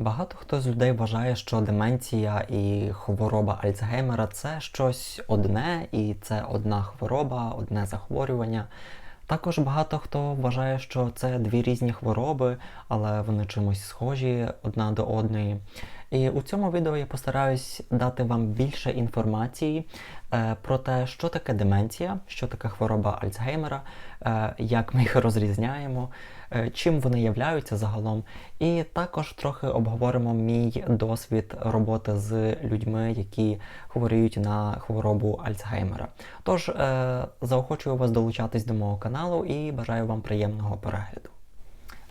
Багато хто з людей вважає, що деменція і хвороба Альцгеймера це щось одне, і це одна хвороба, одне захворювання. Також багато хто вважає, що це дві різні хвороби, але вони чимось схожі одна до одної. І у цьому відео я постараюсь дати вам більше інформації е, про те, що таке деменція, що таке хвороба Альцгеймера, е, як ми їх розрізняємо, чим вони являються загалом. І також трохи обговоримо мій досвід роботи з людьми, які хворіють на хворобу Альцгеймера. Тож е, заохочую вас долучатись до мого каналу і бажаю вам приємного перегляду.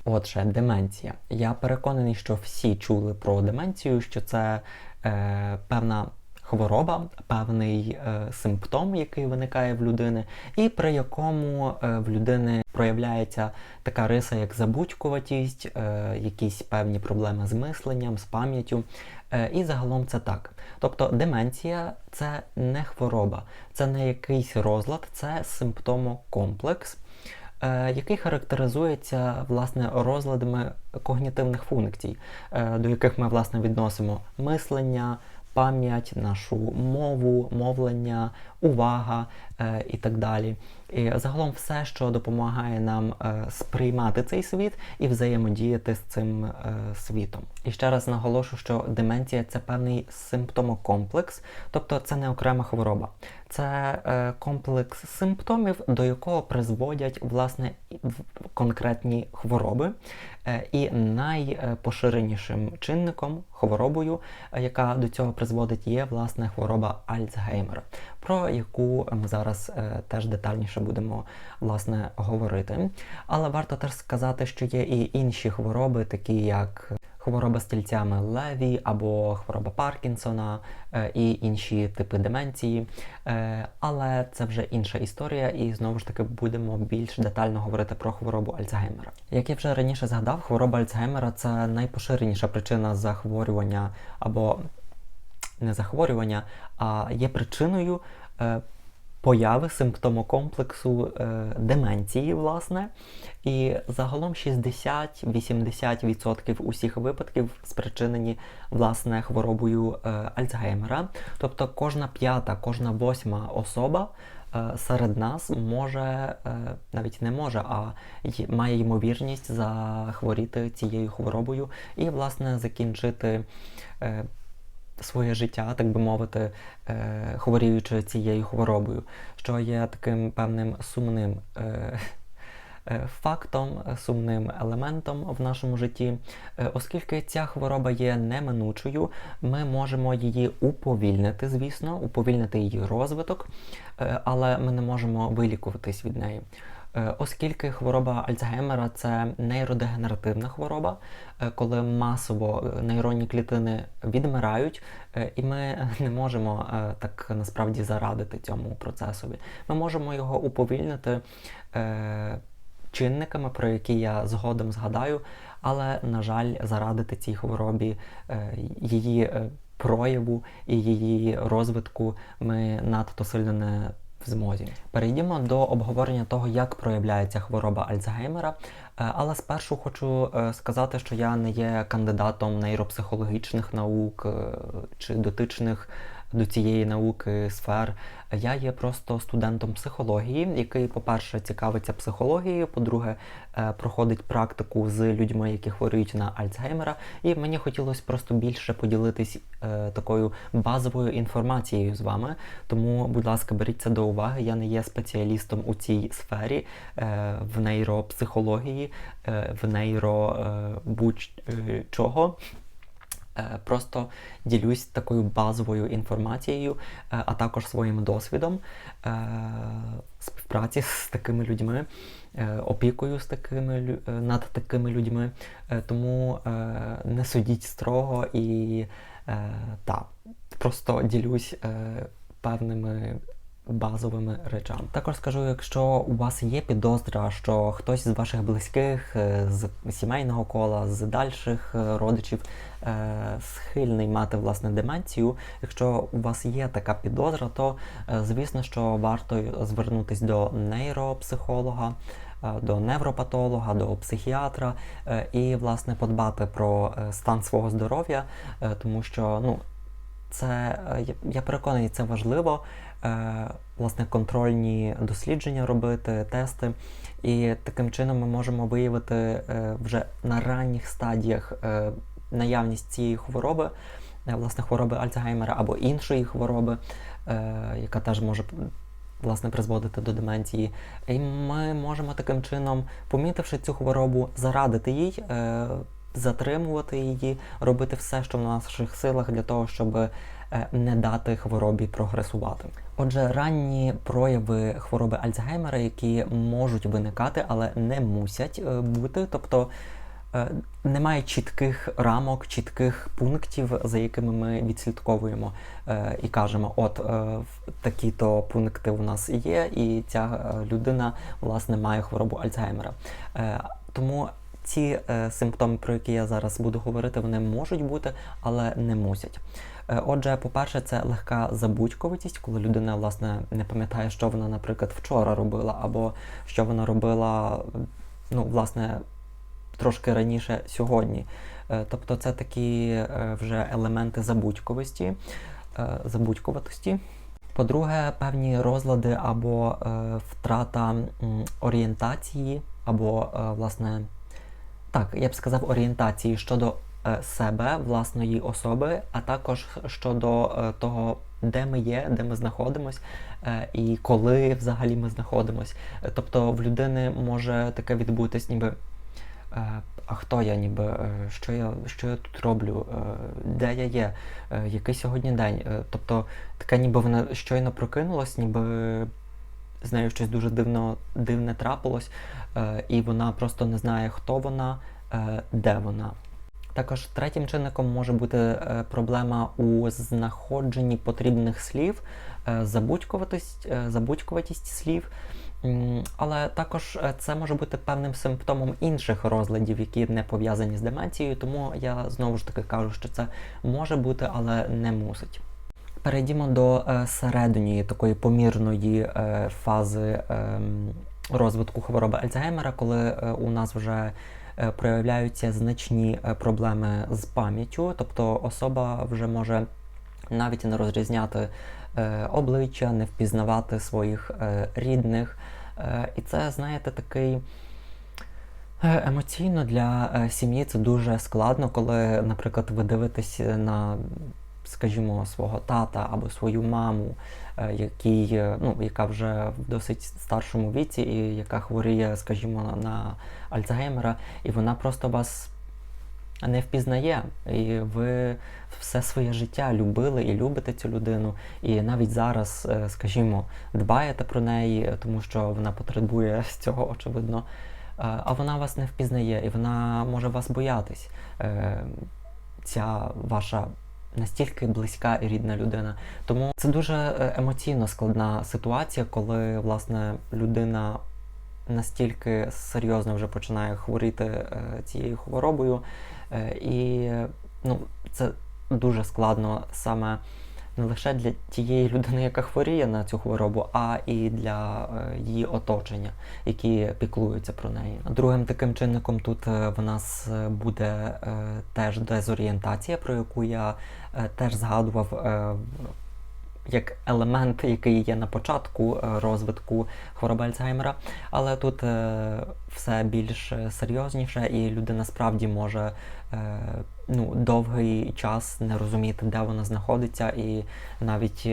Отже, деменція. Я переконаний, що всі чули про деменцію, що це е, певна хвороба, певний е, симптом, який виникає в людини, і при якому е, в людини проявляється така риса, як забудькуватість, е, якісь певні проблеми з мисленням, з пам'яттю. Е, і загалом це так. Тобто деменція це не хвороба, це не якийсь розлад, це симптомокомплекс. Е, який характеризується власне розладами когнітивних функцій, е, до яких ми власне відносимо мислення, пам'ять, нашу мову, мовлення, увага е, і так далі. І загалом все, що допомагає нам е, сприймати цей світ і взаємодіяти з цим е, світом. І ще раз наголошу, що деменція це певний симптомокомплекс, тобто це не окрема хвороба, це е, комплекс симптомів, до якого призводять власне конкретні хвороби. Е, і найпоширенішим чинником, хворобою, е, яка до цього призводить, є власне хвороба Альцгеймера, про яку ми зараз теж детальніше будемо власне говорити. Але варто теж сказати, що є і інші хвороби, такі як хвороба стільцями Леві або хвороба Паркінсона е, і інші типи деменції. Е, але це вже інша історія, і знову ж таки будемо більш детально говорити про хворобу Альцгеймера. Як я вже раніше згадав, хвороба Альцгеймера це найпоширеніша причина захворювання або не захворювання, а є причиною. Появи симптомокомплексу е, деменції, власне. І загалом 60-80% усіх випадків спричинені власне хворобою е, Альцгеймера. Тобто кожна п'ята, кожна восьма особа. Е, серед нас може, е, навіть не може, а має ймовірність захворіти цією хворобою і, власне, закінчити е, своє життя, так би мовити, е, хворіючи цією хворобою, що є таким певним сумним е, е, фактом, сумним елементом в нашому житті. Оскільки ця хвороба є неминучою, ми можемо її уповільнити, звісно, уповільнити її розвиток, але ми не можемо вилікуватись від неї. Е, оскільки хвороба Альцгеймера це нейродегенеративна хвороба, е, коли масово е, нейронні клітини відмирають, і ми не можемо так насправді зарадити цьому процесові. Ми можемо його уповільнити чинниками, про які я згодом згадаю, але, на жаль, зарадити цій хворобі її прояву і її розвитку ми надто сильно не в змозі. Перейдімо до обговорення того, як проявляється хвороба Альцгеймера. Е, але спершу хочу е, сказати, що я не є кандидатом нейропсихологічних наук е, чи дотичних до цієї науки сфер. Я є просто студентом психології, який, по-перше, цікавиться психологією, по-друге, е, проходить практику з людьми, які хворіють на Альцгеймера. І мені хотілося просто більше поділитись е, такою базовою інформацією з вами. Тому, будь ласка, беріть це до уваги. Я не є спеціалістом у цій сфері, е, в нейропсихології, в нейро будь-чого. Е, просто ділюсь такою базовою інформацією, е, а також своїм досвідом е, співпраці з такими людьми, опікою з такими, над такими людьми. Тому не судіть строго і та, просто ділюсь певними базовими речами. Також скажу, якщо у вас є підозра, що хтось з ваших близьких, з сімейного кола, з дальших родичів схильний мати власне деменцію, якщо у вас є така підозра, то звісно, що варто звернутися до нейропсихолога. е, до невропатолога, до психіатра е, і, власне, подбати про е, стан свого здоров'я, е, тому що ну, це е, я- переконаний, це важливо. е, Власне, контрольні дослідження робити, тести. І таким чином ми можемо виявити е, вже на ранніх стадіях е, наявність цієї хвороби, е, власне, хвороби Альцгеймера або іншої хвороби, е, яка теж може власне призводити до деменції. І ми можемо таким чином, помітивши цю хворобу, зарадити їй, е, затримувати її, робити все, що в наших силах для того, щоб не дати хворобі прогресувати. Отже, ранні прояви хвороби Альцгеймера, які можуть виникати, але не мусять бути, тобто немає чітких рамок, чітких пунктів, за якими ми відслідковуємо е, і кажемо, от е, такі-то пункти у нас є, і ця е, людина власне має хворобу Альцгеймера. Е, Тому ці е, симптоми, про які я зараз буду говорити, вони можуть бути, але не мусять. Е, Отже, по-перше, це легка забудьковитість, коли людина власне не пам'ятає, що вона, наприклад, вчора робила, або що вона робила, ну, власне, трошки раніше сьогодні. Е, Тобто це такі е, вже елементи забудьковості, е, забудькуватості. По-друге, певні розлади або втрата орієнтації, або, власне, так, я б сказав, орієнтації щодо себе, власної особи, а також щодо того, де ми є, де ми знаходимось, і коли взагалі ми знаходимось. Тобто в людини може таке відбутись, ніби. Е, А хто я ніби, е, що я, що я тут роблю, е, де я є, який сьогодні день. Тобто таке ніби вона щойно прокинулась, ніби з нею щось дуже дивно, дивне трапилось, і вона просто не знає, хто вона, де вона. Також третім чинником може бути проблема у знаходженні потрібних слів, забудькуватість, забудькуватість слів. Але також е, це може бути певним симптомом інших розладів, які не пов'язані з деменцією, тому я знову ж таки кажу, що це може бути, але не мусить. Перейдімо до е, середньої такої помірної е, фази ем, розвитку хвороби Альцгеймера, коли у нас вже проявляються значні проблеми з пам'яттю, тобто особа вже може навіть не розрізняти обличчя, не впізнавати своїх е, рідних. Е, і це, знаєте, такий. Е, Емоційно для е, сім'ї це дуже складно, коли, наприклад, ви дивитесь на, скажімо, свого тата або свою маму, е, який, е, ну, яка вже в досить старшому віці і яка хворіє, скажімо, на Альцгеймера, і вона просто вас не впізнає. І ви все своє життя любили і любите цю людину, і навіть зараз, е, скажімо, дбаєте про неї, тому що вона потребує з цього, очевидно. Е, А вона вас не впізнає, і вона може вас боятись. Е, Ця ваша настільки близька і рідна людина. Тому це дуже емоційно складна ситуація, коли власне людина настільки серйозно вже починає хворіти цією хворобою. Е, І ну, це дуже складно саме не лише для тієї людини, яка хворіє на цю хворобу, а і для е, її оточення, які піклуються про неї. Другим таким чинником тут е, в нас буде теж дезорієнтація, про яку я теж згадував. Як елемент, який є на початку е, розвитку хвороби Альцгеймера, але тут е, все більш серйозніше, і людина справді може е, ну, довгий час не розуміти, де вона знаходиться, і навіть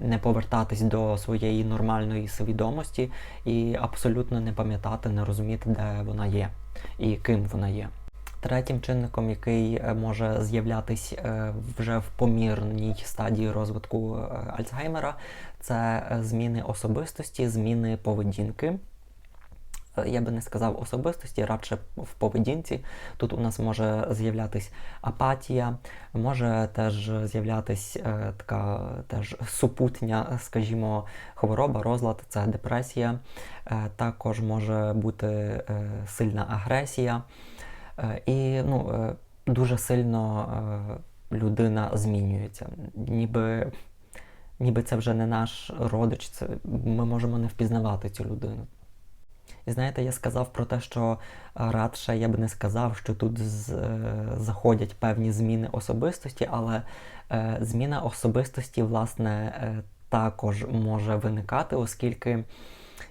не повертатись до своєї нормальної свідомості, і абсолютно не пам'ятати, не розуміти, де вона є і ким вона є. Третім чинником, який е, може з'являтись е, вже в помірній стадії розвитку е, Альцгеймера, це зміни особистості, зміни поведінки. Я би не сказав особистості, радше в поведінці. Тут у нас може з'являтись апатія, може теж з'являтись е, така теж супутня, скажімо, хвороба, розлад, це депресія. Е, також може бути е, сильна агресія. Е, І ну, е, дуже сильно е, людина змінюється. Ніби, ніби це вже не наш родич, це, ми можемо не впізнавати цю людину. І знаєте, я сказав про те, що радше я б не сказав, що тут з, заходять певні зміни особистості, але е, зміна особистості, власне, е, також може виникати, оскільки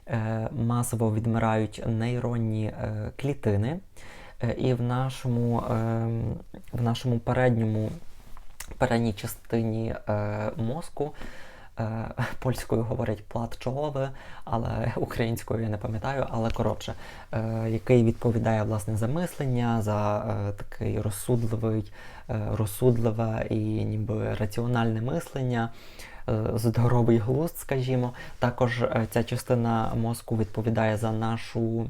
е, масово відмирають нейронні е, клітини, і в нашому, е, в нашому передньому передній частині е, мозку. е, Польською говорять плат чолови, але українською я не пам'ятаю, але коротше, е, який відповідає власне за мислення, за е, такий розсудливий, е, розсудливе і ніби раціональне мислення, е, здоровий глузд, скажімо. Також е, ця частина мозку відповідає за нашу.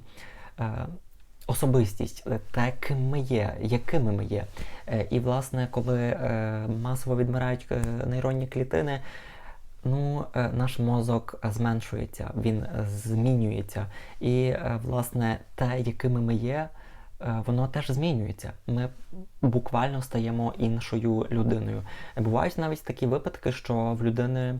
Особистість, е, те, ким ми є, якими ми є. Е, І, власне, коли е, масово відмирають нейронні клітини, ну, наш мозок зменшується, він змінюється. І, власне, те, якими ми є, воно теж змінюється. Ми буквально стаємо іншою людиною. Бувають навіть такі випадки, що в людини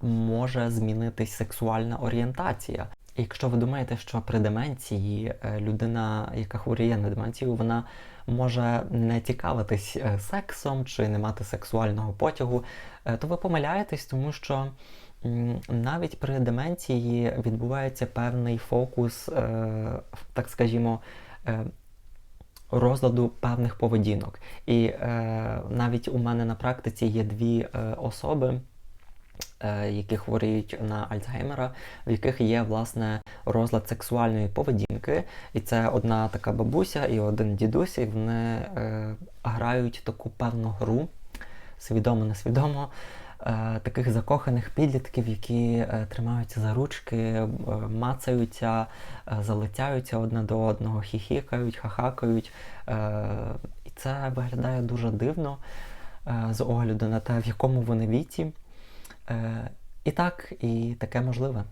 може змінитись сексуальна орієнтація. Якщо ви думаєте, що при деменції е, людина, яка хворіє на деменцію, вона може не цікавитись е, сексом чи не мати сексуального потягу, е, то ви помиляєтесь, тому що навіть при деменції відбувається певний фокус, так скажімо, розладу певних поведінок. І навіть у мене на практиці є дві особи, які хворіють на Альцгеймера, в яких є власне розлад сексуальної поведінки. І це одна така бабуся і один дідусь, і вони е, грають таку певну гру, свідомо-несвідомо. е, Таких закоханих підлітків, які е, тримаються за ручки, е, мацаються, е, залицяються одне до одного, хіхікають, хахакають. Е, І це виглядає дуже дивно е, з огляду на те, в якому вони віці. Е, І так, і таке можливе.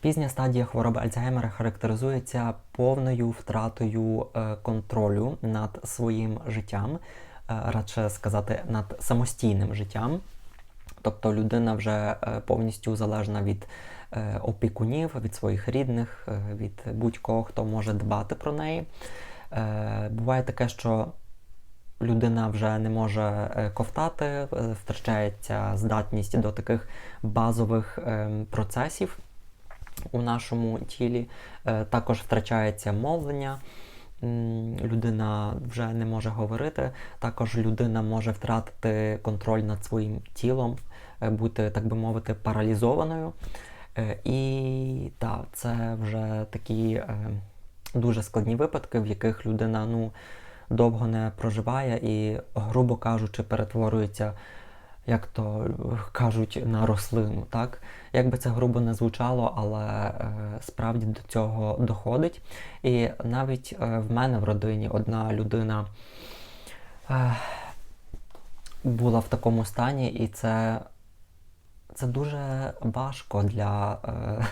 Пізня стадія хвороби Альцгеймера характеризується повною втратою е, контролю над своїм життям, е, радше сказати, над самостійним життям. Тобто людина вже е, повністю залежна від опікунів, від своїх рідних, від будь-кого, хто може дбати про неї. Буває таке, що людина вже не може е, ковтати, е, втрачається здатність до таких базових ем, процесів у нашому тілі. Е, Також втрачається мовлення. Людина вже не може говорити. Також людина може втратити контроль над своїм тілом, бути, так би мовити, паралізованою. І так, це вже такі е, дуже складні випадки, в яких людина ну, довго не проживає і, грубо кажучи, перетворюється, як то кажуть, на рослину. Так? Як би це грубо не звучало, але е, справді до цього доходить. І навіть е, в мене в родині одна людина е, була в такому стані, і це, це дуже важко для, е,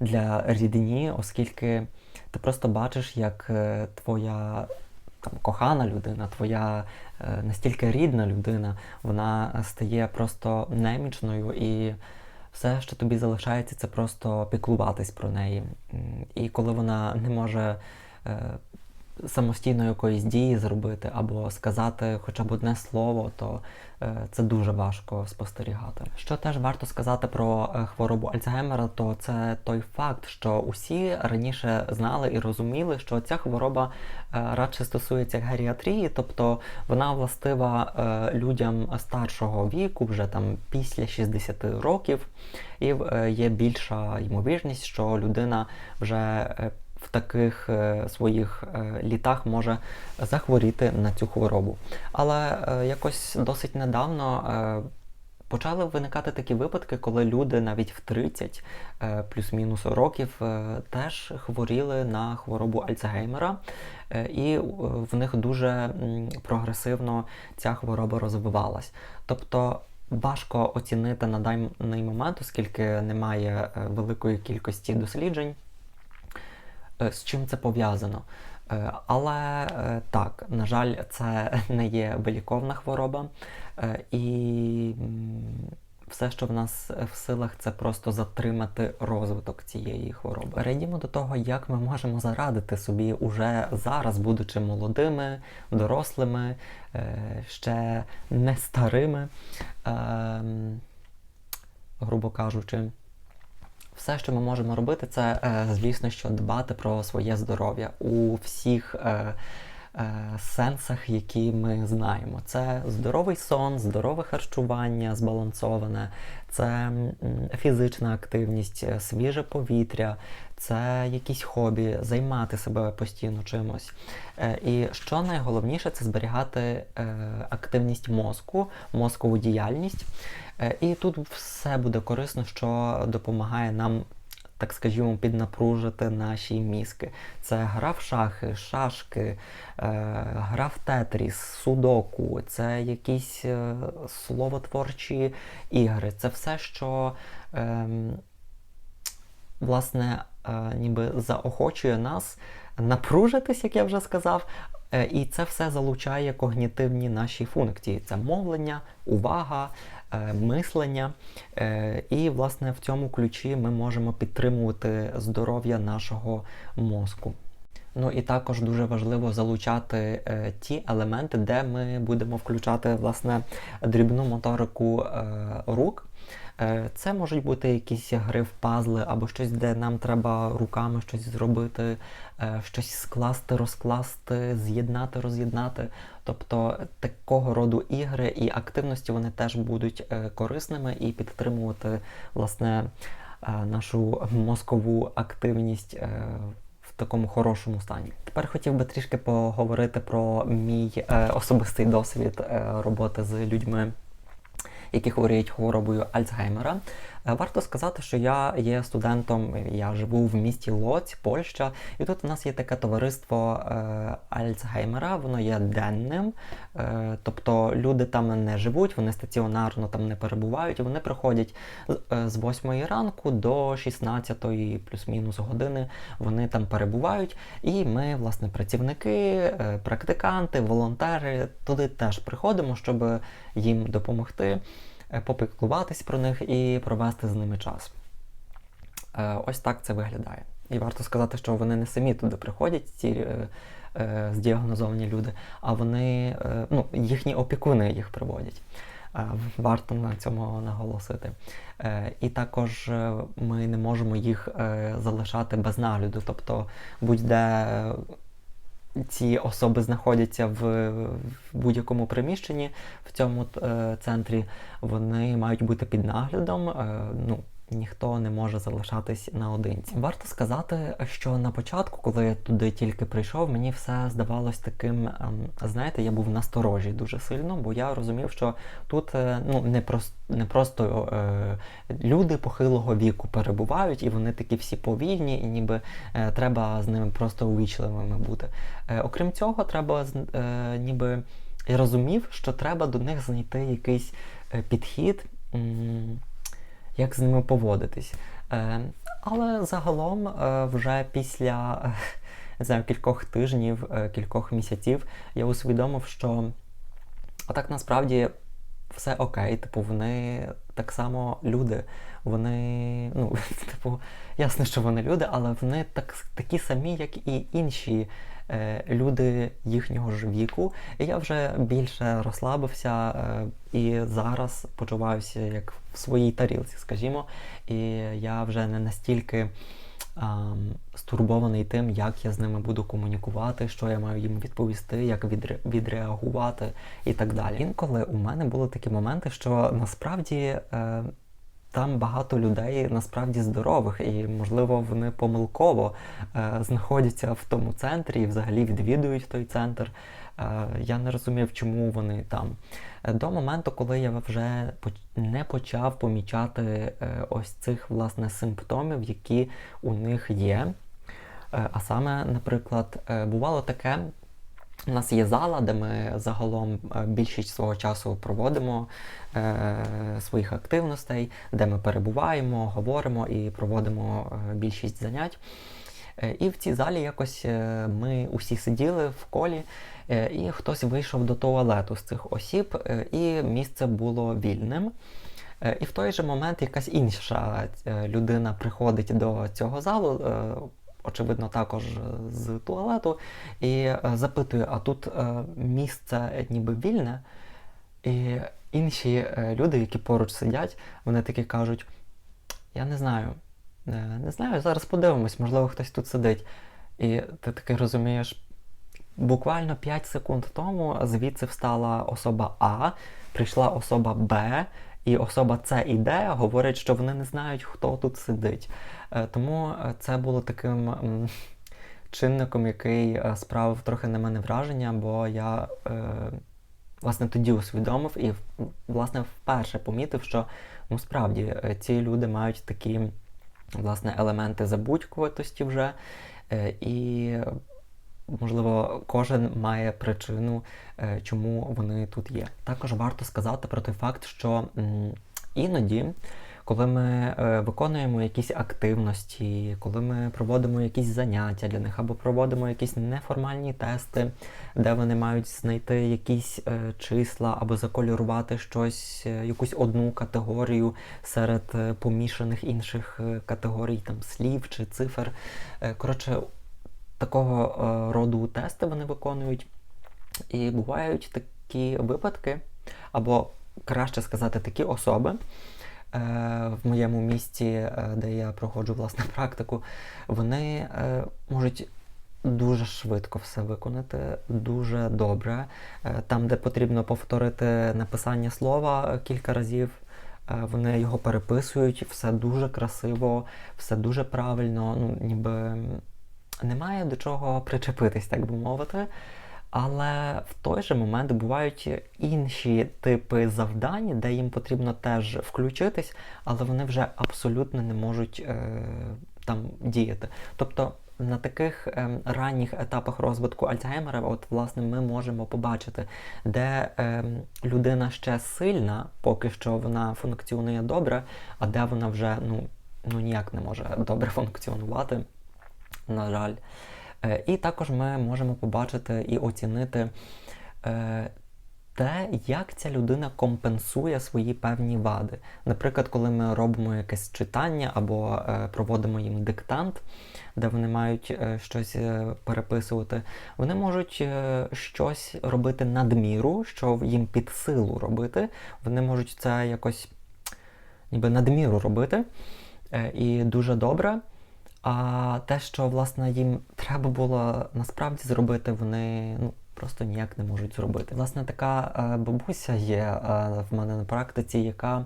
для рідні, оскільки ти просто бачиш, як е, твоя там, кохана людина, твоя е, настільки рідна людина, вона стає просто немічною і все, що тобі залишається, це просто піклуватись про неї. І коли вона не може е, самостійно якоїсь дії зробити або сказати хоча б одне слово, то е, це дуже важко спостерігати. Що теж варто сказати про е, хворобу Альцгеймера, то це той факт, що усі раніше знали і розуміли, що ця хвороба е, радше стосується геріатрії, тобто вона властива людям старшого віку, вже там після 60 років, і є більша ймовірність, що людина вже в таких е, своїх е, літах може захворіти на цю хворобу. Але е, якось досить недавно почали виникати такі випадки, коли люди навіть в 30 е, плюс-мінус років теж хворіли на хворобу Альцгеймера, і в них дуже прогресивно ця хвороба розвивалась. Тобто важко оцінити на даний момент, оскільки немає великої кількості досліджень з чим це пов'язано. Е, Але е, так, на жаль, це не є виліковна хвороба, Е, і все, що в нас е, в силах, це просто затримати розвиток цієї хвороби. Перейдімо до того, як ми можемо зарадити собі уже зараз, будучи молодими, дорослими, е, ще не старими, ем, грубо кажучи. Все, що ми можемо робити, це, е, звісно, що дбати про своє здоров'я у всіх е, е, сенсах, які ми знаємо. Це здоровий сон, здорове харчування, збалансоване, це фізична активність, свіже повітря, це якісь хобі, займати себе постійно чимось. І що найголовніше, це зберігати активність мозку, мозкову діяльність. Е, І тут все буде корисно, що допомагає нам, так скажімо, піднапружити наші мізки. Це гра в шахи, шашки, е, гра в тетріс, судоку, це якісь е, словотворчі ігри. Це все, що ем, власне ніби заохочує нас напружитись, як я вже сказав. І це все залучає когнітивні наші функції: це мовлення, увага, мислення. Е, І, власне, в цьому ключі ми можемо підтримувати здоров'я нашого мозку. Ну і також дуже важливо залучати е, ті елементи, де ми будемо включати власне дрібну моторику е, рук. Е, Це можуть бути якісь гри в пазли або щось, де нам треба руками щось зробити, е, щось скласти, розкласти, з'єднати, роз'єднати. Тобто такого роду ігри і активності вони теж будуть е, корисними і підтримувати власне нашу мозкову активність. В такому хорошому стані. Тепер хотів би трішки поговорити про мій е, особистий досвід е, роботи з людьми, які хворіють хворобою Альцгеймера. Е, Варто сказати, що я є студентом, я живу в місті Лоць, Польща, і тут у нас є таке товариство е, Альцгеймера, воно є денним, е, тобто люди там не живуть, вони стаціонарно там не перебувають, вони приходять з, е, з 8 ранку до 16 плюс-мінус години. Вони там перебувають, і ми, власне, працівники, е, практиканти, волонтери туди теж приходимо, щоб їм допомогти е, попіклуватись про них і провести з ними час. Е, Ось так це виглядає. І варто сказати, що вони не самі туди приходять, ці е, е, здіагнозовані люди, а вони, е, ну, їхні опікуни їх приводять. Е, Варто на цьому наголосити. Е, І також е, ми не можемо їх е, залишати без нагляду. Тобто будь-де е, ці особи знаходяться в, в будь-якому приміщенні в цьому е, центрі, вони мають бути під наглядом. Е, ну, ніхто не може залишатись наодинці. Варто сказати, що на початку, коли я туди тільки прийшов, мені все здавалось таким, ем, знаєте, я був насторожі дуже сильно, бо я розумів, що тут е, ну, не, прос, не просто е, люди похилого віку перебувають, і вони такі всі повільні, і ніби е, треба з ними просто увічливими бути. Окрім цього, треба е, ніби я розумів, що треба до них знайти якийсь підхід. Як з ними поводитись. Е, але загалом, е, вже після е, знаю, кількох тижнів, е, кількох місяців, я усвідомив, що так насправді все окей, типу, вони так само люди. Вони, ну, типу, ясно, що вони люди, але вони так, такі самі, як і інші е, люди їхнього ж віку. І я вже більше розслабився е, і зараз почуваюся як в своїй тарілці, скажімо. І я вже не настільки стурбований тим, як я з ними буду комунікувати, що я маю їм відповісти, як відре- відреагувати і так далі. Інколи у мене були такі моменти, що насправді. Е, там багато людей насправді здорових, і, можливо, вони помилково е, знаходяться в тому центрі і взагалі відвідують той центр. Е, я не розумів, чому вони там. Е, До моменту, коли я вже не почав помічати е, ось цих власне симптомів, які у них є. Е, А саме, наприклад, е, бувало таке. У нас є зала, де ми загалом е, більшість свого часу проводимо е, своїх активностей, де ми перебуваємо, говоримо і проводимо е, більшість занять. Е, І в цій залі якось ми усі сиділи в колі, і хтось вийшов до туалету з цих осіб, і місце було вільним. І в той же момент якась інша людина приходить до цього залу, очевидно, також з туалету, і е, запитує: а тут е, місце ніби вільне? І інші е, люди, які поруч сидять, вони такі кажуть: я не знаю, е, не знаю, зараз подивимось, можливо, хтось тут сидить. І ти таки розумієш, буквально 5 секунд тому звідси встала особа А, прийшла особа Б, і особа С і Д говорять, що вони не знають, хто тут сидить. Е, Тому е, це було таким чинником, який е, справив трохи на мене враження, бо я власне тоді усвідомив і власне вперше помітив, що ну справді ці люди мають такі власне елементи забудькуватості вже. І можливо, кожен має причину, е, чому вони тут є. Також варто сказати про той факт, що іноді, коли ми е, виконуємо якісь активності, коли ми проводимо якісь заняття для них, або проводимо якісь неформальні тести, де вони мають знайти якісь е, числа або закольорувати щось, якусь одну категорію серед помішаних інших категорій, там слів чи цифр. Коротше, такого е, роду тести вони виконують. І бувають такі випадки, або краще сказати, такі особи. е, В моєму місті, е, де я проходжу власне практику, вони можуть дуже швидко все виконати, дуже добре. Там, де потрібно повторити написання слова кілька разів, вони його переписують, все дуже красиво, все дуже правильно, ну ніби немає до чого причепитись, так би мовити. Але в той же момент бувають інші типи завдань, де їм потрібно теж включитись, але вони вже абсолютно не можуть е, там діяти. Тобто на таких ем, ранніх етапах розвитку Альцгеймера, от власне ми можемо побачити, де ем, людина ще сильна, поки що вона функціонує добре, а де вона вже ну, ну ніяк не може добре функціонувати, на жаль. Е, І також ми можемо побачити і оцінити е, те, як ця людина компенсує свої певні вади. Наприклад, коли ми робимо якесь читання або е, проводимо їм диктант, де вони мають щось переписувати, вони можуть щось робити надміру, що їм під силу робити. Вони можуть це якось ніби надміру робити. І дуже добре. А те, що власне їм треба було насправді зробити, вони ну, просто ніяк не можуть зробити. Власне, така е, бабуся є е, в мене на практиці, яка,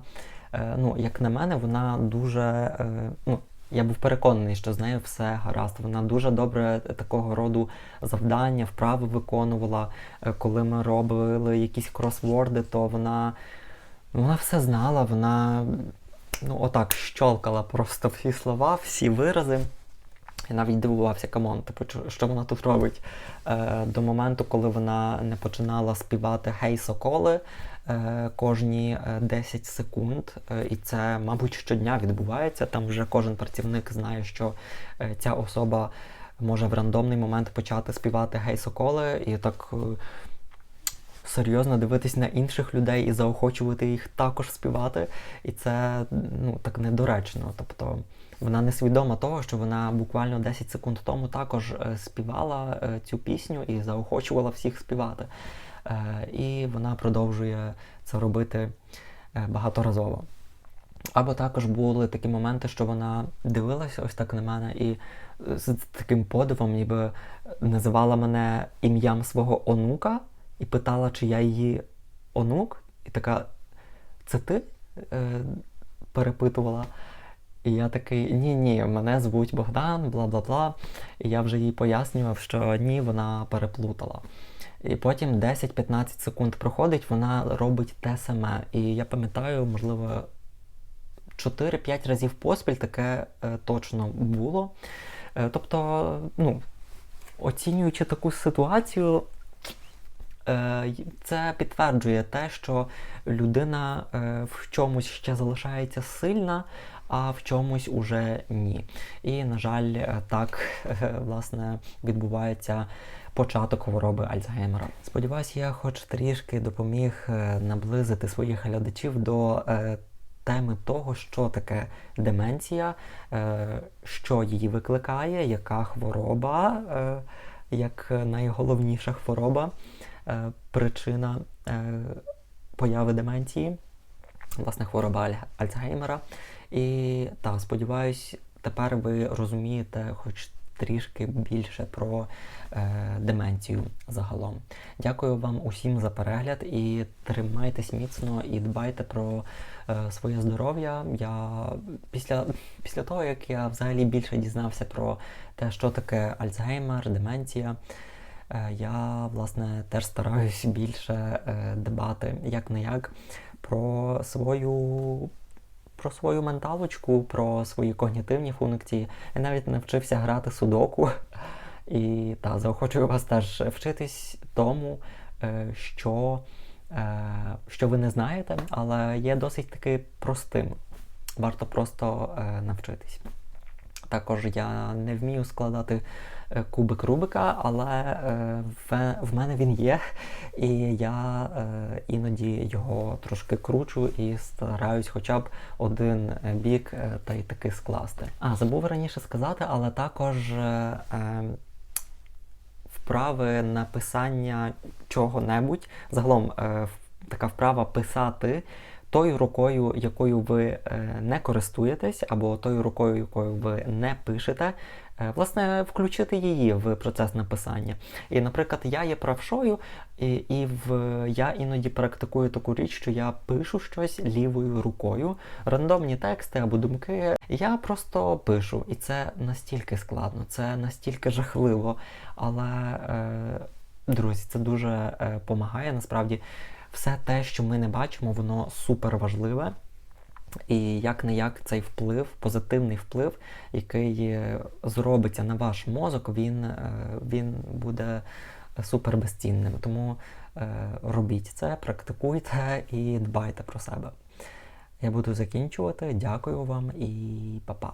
е, ну, як на мене, вона дуже. Е, ну, я був переконаний, що з нею все гаразд. Вона дуже добре такого роду завдання, вправи виконувала. Е, Коли ми робили якісь кросворди, то вона, вона все знала, вона ну, отак щолкала просто всі слова, всі вирази. Я навіть дивувався, камон, типу, що вона тут робить. Е, до моменту, коли вона не починала співати Гей Соколи е, кожні е, 10 секунд. Е, і це, мабуть, щодня відбувається. Там вже кожен працівник знає, що е, ця особа може в рандомний момент почати співати Гей Соколи, і так. Серйозно дивитись на інших людей і заохочувати їх також співати, і це ну так недоречно. Тобто вона не свідома того, що вона буквально 10 секунд тому також е, співала е, цю пісню і заохочувала всіх співати. Е, І вона продовжує це робити багаторазово. Або також були такі моменти, що вона дивилася ось так на мене і з таким подивом, ніби називала мене ім'ям свого онука і питала, чи я її онук, і така, це ти? Е, перепитувала. І я такий, ні, ні, мене звуть Богдан, бла бла бла. І я вже їй пояснював, що ні, вона переплутала. І потім 10-15 секунд проходить, вона робить те саме. І я пам'ятаю, можливо, 4-5 разів поспіль таке е, точно було. Е, тобто, ну, оцінюючи таку ситуацію, це підтверджує те, що людина е, в чомусь ще залишається сильна, а в чомусь уже ні. І, на жаль, е, так е, власне відбувається початок хвороби Альцгеймера. Сподіваюсь, я хоч трішки допоміг е, наблизити своїх глядачів до е, теми того, що таке деменція, е, що її викликає, яка хвороба, е, як найголовніша хвороба, е, причина е, появи деменції, власне, хвороба Аль- Альцгеймера. І так, сподіваюсь, тепер ви розумієте хоч трішки більше про е, деменцію загалом. Дякую вам усім за перегляд і тримайтесь міцно і дбайте про е, своє здоров'я. Я після, після того, як я взагалі більше дізнався про те, що таке Альцгеймер, деменція. Е, Я власне теж стараюсь більше е, дбати як не як про свою про свою менталочку, про свої когнітивні функції. Я навіть навчився грати судоку. І та, заохочую вас теж вчитись тому, е, що, що ви не знаєте, але є досить таки простим. Варто просто навчитись. Також я не вмію складати кубик Рубика, але е, в, в мене він є, і я е, іноді його трошки кручу і стараюсь хоча б один е, бік е, та й таки скласти. А, забув раніше сказати, але також е, е, вправи написання чого-небудь. Загалом е, така вправа писати тою рукою, якою ви е, не користуєтесь, або тою рукою, якою ви не пишете. е, Власне, включити її в процес написання. І, наприклад, я є правшою, і, і в, я іноді практикую таку річ, що я пишу щось лівою рукою, рандомні тексти або думки. Я просто пишу, і це настільки складно, це настільки жахливо. Але, е, друзі, це дуже е, помагає. Насправді, все те, що ми не бачимо, воно супер важливе. І як не як цей вплив, позитивний вплив, який е, зробиться на ваш мозок, він, е, він буде супер безцінним. Тому е, робіть це, практикуйте і дбайте про себе. Я буду закінчувати. Дякую вам і па-па.